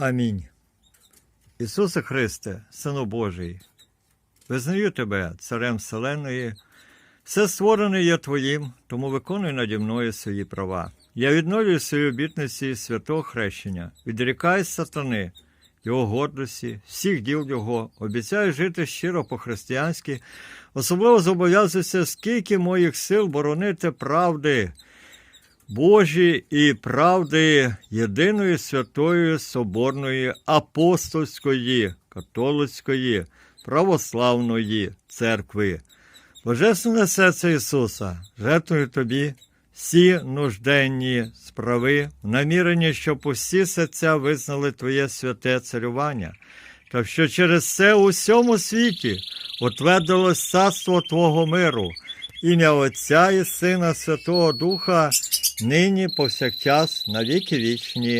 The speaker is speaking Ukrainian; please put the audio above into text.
Амінь. Ісусе Христе, Сину Божий, визнаю Тебе, Царем Вселеної, все створене є Твоїм, тому виконуй наді мною свої права. Я відновлюю свої обітниці святого хрещення, відрікаю сатани, його гордості, всіх діл його, обіцяю жити щиро по-християнськи, особливо зобов'язуюся, скільки моїх сил боронити правди. Божі і правди єдиної святої Соборної апостольської, католицької, православної церкви. Божественне серце Ісуса, жертвую Тобі всі нужденні справи, в наміренні, щоб усі серця визнали Твоє святе царювання, та що через це у всьому світі утвердилось царство Твого миру, ім'я Отця і Сина Святого Духа, нині повсякчас на віки вічні.